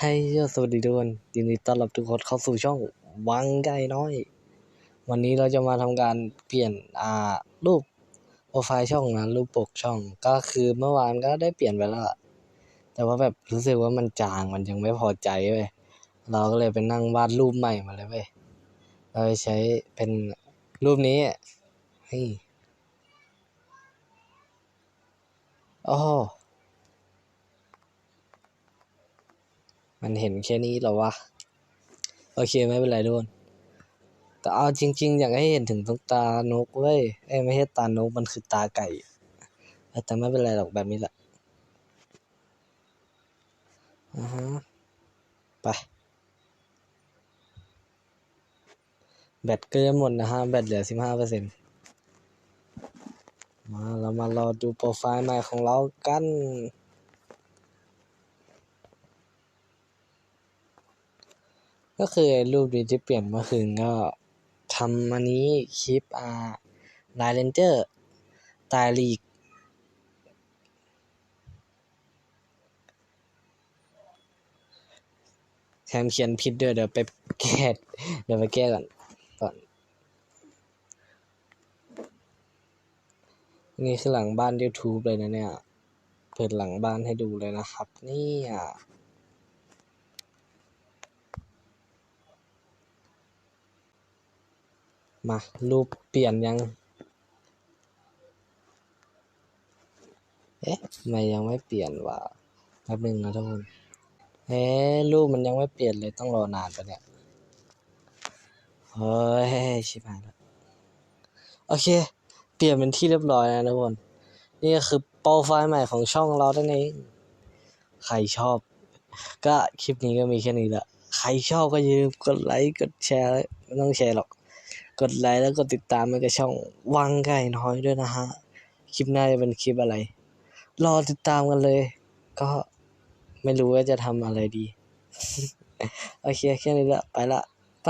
ให้ยสวัสดีทุกคนยินดีต้อนรับทุกคนเข้าสู่ช่องวังไก่น้อย วันนี้เราจะมาทำการเปลี่ยนอ่ารูปโปรไฟล์ช่องนะรูปปกช่องก็คือเมื่อวานก็ได้เปลี่ยนไปแล้วแต่ว่าแบบรู้สึกว่ามันจางมันยังไม่พอใจเว้ยเราก็เลยไปนั่งวาดรูปใหม่มาเลยเว้ยเราใช้เป็นรูปนี้เฮ้โอ้โห มันเห็นแค่นี้หรอวะ โอเคไม่เป็นไรทุกคนแต่เอาจริง ๆ อยากให้เห็นถึงตรงตานกเว้ยเอ้ไม่ใช่ตานกมันคือตาไก่ แต่ไม่เป็นไรหรอกแบบนี้แหละอ่าฮะไปแบตก็จะหมดนะฮะแบตเหลือสิบห้าเปอร์เซ็นต์มาเรามารอดูโปรไฟล์ใหม่ของเรากัน ก็คือรูปนี้ที่เปลี่ยนเมื่อคืนก็ทำอันนี้คลิปอ่าไลเลนเจอร์ตายลีก แถมเขียนผิดด้วยเดี๋ยวไปแก้เดี๋ยวไปแก้ก่อนก่อนนี่คือหลังบ้าน YouTube เลยนะเนี่ย เปิดหลังบ้านให้ดูเลยนะครับ นี่ย มารูปเปลี่ยนยัง เอ๊ะทำไมยังไม่เปลี่ยนวะแป๊บนึงนะทุกคนเอ๊ะรูปมันยังไม่เปลี่ยนเลยต้องรอนานปะเนี่ยเฮ้ยชิบหายแล้วโอเค เปลี่ยนเป็นที่เรียบร้อยแล้วนะทุกคน นี่ก็คือโปรไฟล์ใหม่ของช่องเรานั่นเองใครชอบ ก็คลิปนี้ก็มีแค่นี้แหละใครชอบก็อย่าลืมกดไลค์กดแชร์ไม่ต้องแชร์หรอก กดไลค์แล้วกดติดตามให้กับช่องวังไก่น้อยด้วยนะฮะ คลิปหน้าจะเป็นคลิปอะไร รอติดตามกันเลย ก็ไม่รู้ว่าจะทำอะไรดี โอเค แค่นี้ละ ไปละ ไป